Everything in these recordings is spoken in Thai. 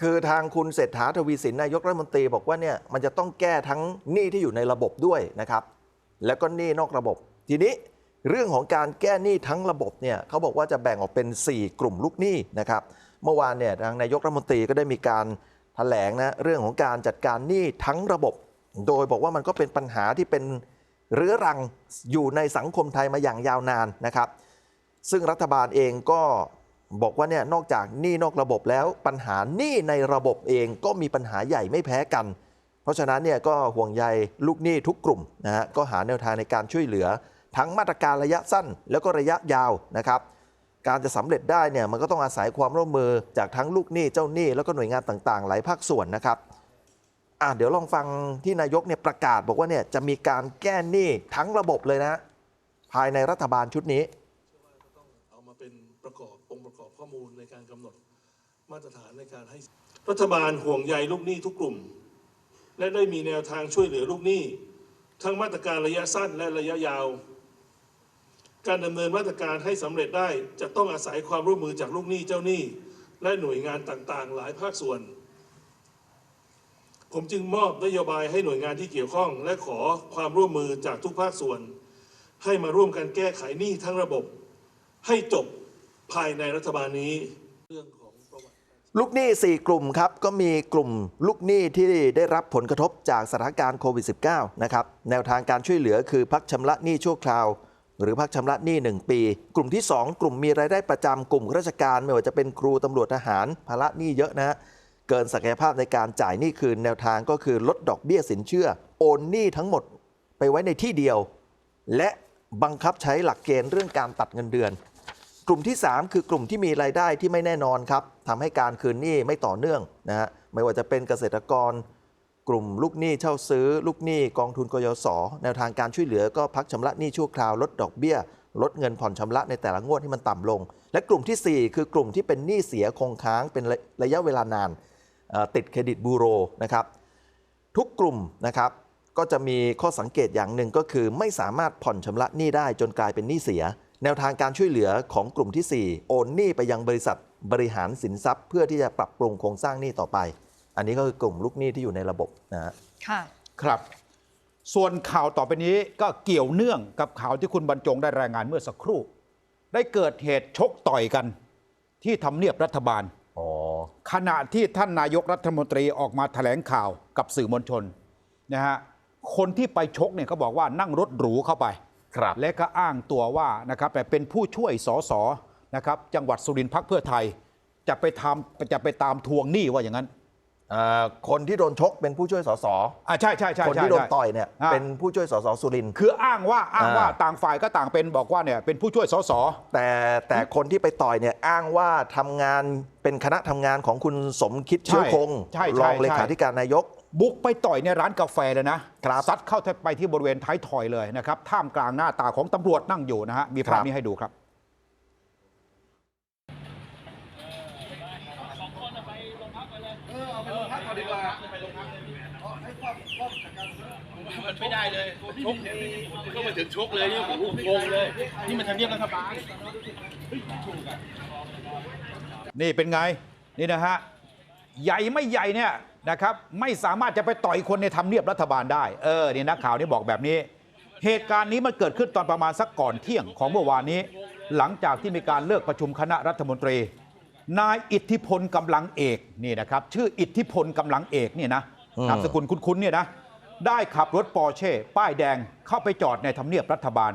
คือทางคุณเศรษฐาทวีสินนายกรัฐมนตรีบอกว่าเนี่ยมันจะต้องแก้ทั้งหนี้ที่อยู่ในระบบด้วยนะครับ แล้วก็หนี้นอกระบบ ทีนี้เรื่องของการแก้หนี้ทั้งระบบเนี่ยเขาบอกว่าจะแบ่งออกเป็น 4 กลุ่มลูกหนี้นะครับ เมื่อวานเนี่ยทางนายกรัฐมนตรีก็ได้มีการแถลงนะเรื่องของการจัดการหนี้ทั้งระบบ โดยบอกว่ามันก็เป็นปัญหาที่เป็นเรื้อรังอยู่ในสังคมไทยมาอย่างยาวนานนะครับ ซึ่งรัฐบาลเองก็ บอกว่าเนี่ยนอกจากหนี้นอกระบบแล้วปัญหาหนี้ในระบบเองก็มีปัญหาใหญ่ไม่แพ้กัน เพราะฉะนั้นเนี่ยก็ห่วงใยลูกหนี้ทุกกลุ่มนะฮะก็หาแนวทางในการช่วยเหลือ ทั้งมาตรการระยะสั้น แล้วก็ระยะยาวนะครับการจะสำเร็จได้เนี่ยมันก็ต้องอาศัยความร่วมมือจากทั้งลูกหนี้เจ้าหนี้แล้วก็หน่วยงานต่างๆ หลายภาคส่วนนะครับอะเดี๋ยวลองฟังที่นายกเนี่ยประกาศบอกว่าเนี่ยจะมีการแก้หนี้ทั้งระบบเลยนะ ภายในรัฐบาลชุดนี้เอามาเป็นประกอบ องค์ประกอบข้อมูลในการกำหนดมาตรฐานในการให้ รัฐบาลห่วงใยลูกหนี้ทุกกลุ่ม และได้มีแนวทางช่วยเหลือลูกหนี้ ทั้งมาตรการระยะสั้นและระยะยาว การดำเนินมาตรการให้สำเร็จได้จะต้องอาศัยความร่วมมือจากลูกหนี้เจ้าหนี้ และหน่วยงานต่างๆ หลายภาคส่วน ผมจึงมอบนโยบายให้หน่วยงานที่เกี่ยวข้อง และขอความร่วมมือจากทุกภาคส่วน ให้มาร่วมกันแก้ไขหนี้ทั้งระบบ ให้จบ ภายในรัฐบาลนี้เรื่องของประวัติ ลูกหนี้ 4 กลุ่มครับ ก็มีกลุ่มลูกหนี้ที่ได้รับผลกระทบจากสถานการณ์โควิด -19 นะครับ แนวทางการช่วยเหลือคือพักชำระหนี้ชั่วคราว หรือพักชำระหนี้ 1 ปี กลุ่มที่ 2 กลุ่มมีรายได้ประจำกลุ่มราชการไม่ว่าจะเป็นครูตำรวจทหารภาระหนี้เยอะนะฮะเกินศักยภาพในการจ่ายหนี้คืนแนวทางก็คือลดดอกเบี้ยสินเชื่อ โอนหนี้ทั้งหมดไปไว้ในที่เดียว และบังคับใช้หลักเกณฑ์เรื่องการตัดเงินเดือน กลุ่มที่ 3 คือกลุ่มที่มีรายได้ที่ไม่แน่นอนครับทำให้การคืนหนี้ไม่ต่อเนื่องนะฮะไม่ว่าจะเป็นเกษตรกร กลุ่มลูกหนี้เช่าซื้อ ลูกหนี้กองทุนกยศแนวทางการช่วยเหลือก็พักชำระหนี้ชั่วคราวลดดอกเบี้ย ลดเงินผ่อนชำระในแต่ละงวดให้มันต่ำลง และกลุ่มทีสี่ 4 คือกลุ่มที่เป็นหนี้เสียคงค้างเป็นระระยะเวลานานติดเครดิตบูโรนะครับทุกกลุ่มนะครับก็จะมีข้อสังเกตอย่างหนึ่งก็คือไม่สามารถผ่อนชำระหนี้ได้จนกลายเป็นหนี้เสีย แนวทางการช่วยเหลือของกลุ่มทีสี่ 4 โอนหนี้ไปยังบริษัทบริหารสินทรัพย์ เพื่อที่จะปรับปรุงโครงสร้างหนี้ต่อไป อันนี้ก็คือกลุ่มลูกหนี้ที่อยู่ในระบบนะฮะค่ะ ครับ ส่วนข่าวต่อไปนี้ก็เกี่ยวเนื่องกับข่าวที่คุณบรรจงได้รายงานเมื่อสักครู่ ได้เกิดเหตุชกต่อยกัน ที่ทำเนียบรัฐบาล อ๋อ ขณะที่ท่านนายกรัฐมนตรีออกมาแถลงข่าวกับสื่อมวลชนนะฮะคนที่ไปชกเนี่ยเขาบอกว่านั่งรถหรูเข้าไป ครับและก็อ้างตัวว่านะครับแต่เป็นผู้ช่วยสสนะครับจังหวัดสุรินทร์พักเพื่อไทย จะไปทำจะไปตามทวงหนี้ว่าอย่างนั้น เอ่อคนที่โดนชกเป็นผู้ช่วยสสอ่าใช่ใช่ใช่คนใช่ที่โดนใช่ ต่อยเนี่ยอ่า เป็นผู้ช่วยสสสุรินทร์ คืออ้างว่าอ้างว่าอ่า ต่างฝ่ายก็ต่างเป็นบอกว่าเนี่ยเป็นผู้ช่วยสส แต่แต่คนที่ไปต่อยเนี่ยอ้างว่าทำงานเป็นคณะทำงานของคุณสมคิดเชื้อคงใช่รใช่องเลใช่ขาธิการนายก บุกไปต่อยในร้านกาแฟเลยนะครับซัดเข้าไปที่บริเวณท้ายถอยเลยนะครับ ท่ามกลางหน้าตาของตำรวจนั่งอยู่นะฮะ มีภาพครับนี้ให้ดูครับมันไม่ได้เลยชกก็มาถึงชกเลยนี่โอ้โหงงเลย นี่มันทำเนียบรัฐบาลนี่เป็นไง นี่นะฮะ ใหญ่ไม่ใหญ่เนี่ย นะครับไม่สามารถจะไปต่อยคนในทำเนียบรัฐบาลได้เออนี่นักข่าวนี่บอกแบบนี้ เหตุการณ์นี้มันเกิดขึ้นตอนประมาณสักก่อนเที่ยงของเมื่อวานนี้ หลังจากที่มีการเลิกประชุมคณะรัฐมนตรี นายอิทธิพลกำลังเอกนี่นะครับชื่ออิทธิพลกำลังเอกเนี่ยนะอืมนามสกุลคุ้นๆเนี่ยนะได้ขับรถปอร์เช่ป้ายแดงเข้าไปจอดในทำเนียบรัฐบาล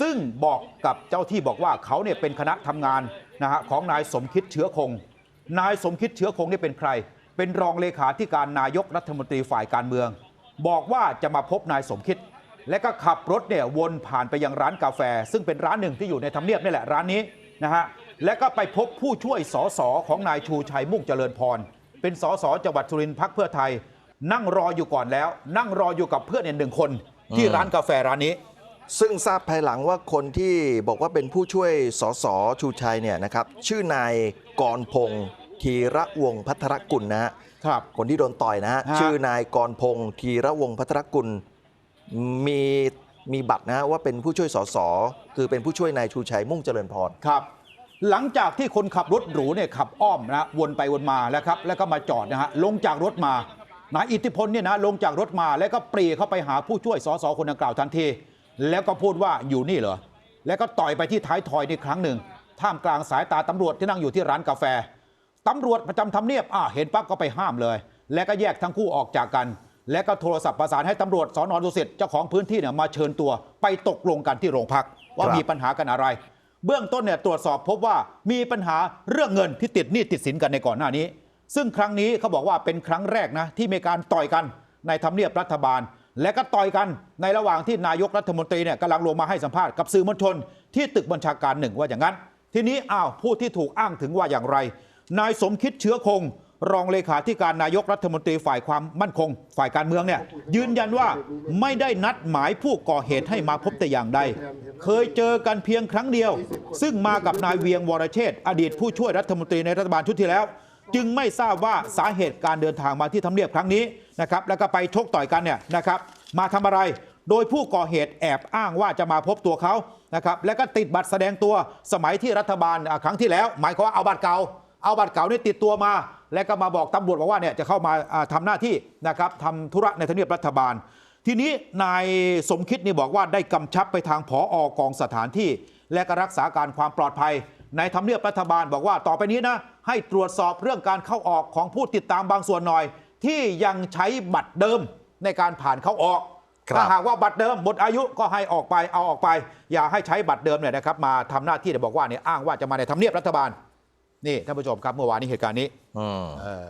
ซึ่งบอกกับเจ้าที่บอกว่าเขาเนี่ยเป็นคณะทำงานนะฮะของนายสมคิดเชื้อคง นายสมคิดเชื้อคงนี่เป็นใคร เป็นรองเลขาธิการนายกรัฐมนตรีฝ่ายการเมือง บอกว่าจะมาพบนายสมคิด และก็ขับรถเนี่ยวนผ่านไปยังร้านกาแฟ ซึ่งเป็นร้านหนึ่งที่อยู่ในทำเนียบนี่แหละร้านนี้นะฮะและก็ไปพบผู้ช่วยสสของนายชูชัยมุ่งเจริญพร เป็นสสจังหวัดสุรินทร์พักเพื่อไทย นั่งรออยู่ก่อนแล้ว นั่งรออยู่กับเพื่อนเนี่ยหนึ่งคน ที่ร้านกาแฟร้านนี้ ซึ่งทราบภายหลังว่าคนที่บอกว่าเป็นผู้ช่วยสสชูชัยเนี่ยนะครับชื่อนายกรพงศ์ ธีระวงศ์พัทรกุลนะฮะครับ คนที่โดนต่อยนะฮะฮะ ชื่อนายกรพงศ์ธีระวงศ์พัทรกุลมีมีบัตรนะฮะว่าเป็นผู้ช่วยสสคือเป็นผู้ช่วยนายชูชัยมุ่งเจริญพร ครับ หลังจากที่คนขับรถหรูเนี่ยขับอ้อมนะวนไปวนมาแล้วครับแล้วก็มาจอดนะฮะลงจากรถมานายอิทธิพลเนี่ยนะลงจากรถมาแล้วก็ปรีเข้าไปหาผู้ช่วยสสคนดังกล่าวทันที แล้วก็พูดว่าอยู่นี่เหรอแล้วก็ต่อยไปที่ท้ายทอยนี่ครั้งหนึ่งท่ามกลางสายตาตำรวจที่นั่งอยู่ที่ร้านกาแฟ ตำรวจประจำทำเนียบอะเห็นปั๊บก็ไปห้ามเลย แล้วก็แยกทั้งคู่ออกจากกัน แล้วก็โทรศัพท์ประสานให้ตำรวจสอนอดุสิตเจ้าของพื้นที่เนี่ยมาเชิญตัว ไปตกลงกันที่โรงพัก ว่าครับมีปัญหากันอะไร เบื้องต้นเนี่ยตรวจสอบพบว่ามีปัญหาเรื่องเงินที่ติดหนี้ติดสินกันในก่อนหน้านี้ ซึ่งครั้งนี้เขาบอกว่าเป็นครั้งแรกนะที่มีการต่อยกันในทำเนียบรัฐบาล และก็ต่อยกันในระหว่างที่นายกรัฐมนตรีเนี่ยกำลังลงมาให้สัมภาษณ์กับสื่อมวลชน ที่ตึกบัญชาการหนึ่งว่าอย่างนั้น ทีนี้อ้าวผู้ที่ถูกอ้างถึงว่าอย่างไร นายสมคิดเชื้อคง รองเลขาธิการนายกรัฐมนตรีฝ่ายความมั่นคง ฝ่ายการเมืองเนี่ยยืนยันว่าไม่ได้นัดหมายผู้ก่อเหตุให้มาพบแต่อย่างใด เคยเจอกันเพียงครั้งเดียว ซึ่งมากับนายเวียงวรเชษฐ์อดีตผู้ช่วยรัฐมนตรีในรัฐบาลชุดที่แล้ว จึงไม่ทราบว่าสาเหตุการเดินทางมาที่ทำเนียบครั้งนี้นะครับแล้วก็ไปชกต่อยกันเนี่ยนะครับมาทำอะไรโดยผู้ก่อเหตุแอบอ้างว่าจะมาพบตัวเขานะครับ แล้วก็ติดบัตรแสดงตัวสมัยที่รัฐบาลครั้งที่แล้ว หมายความว่าเอาบัตรเก่า เอาบัตรเก่านี่ติดตัวมา แล้วก็มาบอกตำรวจบอกว่าเนี่ยจะเข้ามาอ่าทำหน้าที่นะครับทำธุระในทำเนียบรัฐบาล ทีนี้นายสมคิดนี่บอกว่าได้กำชับไปทางผออกองสถานที่ และก็รักษาการความปลอดภัย ในทำเนียบรัฐบาลบอกว่าต่อไปนี้นะให้ตรวจสอบเรื่องการเข้าออกของผู้ติดตามบางส่วนหน่อย ที่ยังใช้บัตรเดิมในการผ่านเข้าออกครับถ้าหากว่าบัตรเดิมหมดอายุก็ให้ออกไปเอาออกไป อย่าให้ใช้บัตรเดิมเนี่ยนะครับมาทำหน้าที่เนี่ยบอกว่าเนี่ยอ้างว่าจะมาในทำเนียบรัฐบาล นี่ท่านผู้ชมครับเมื่อวานนี้เหตุการณ์นี้อืมเออ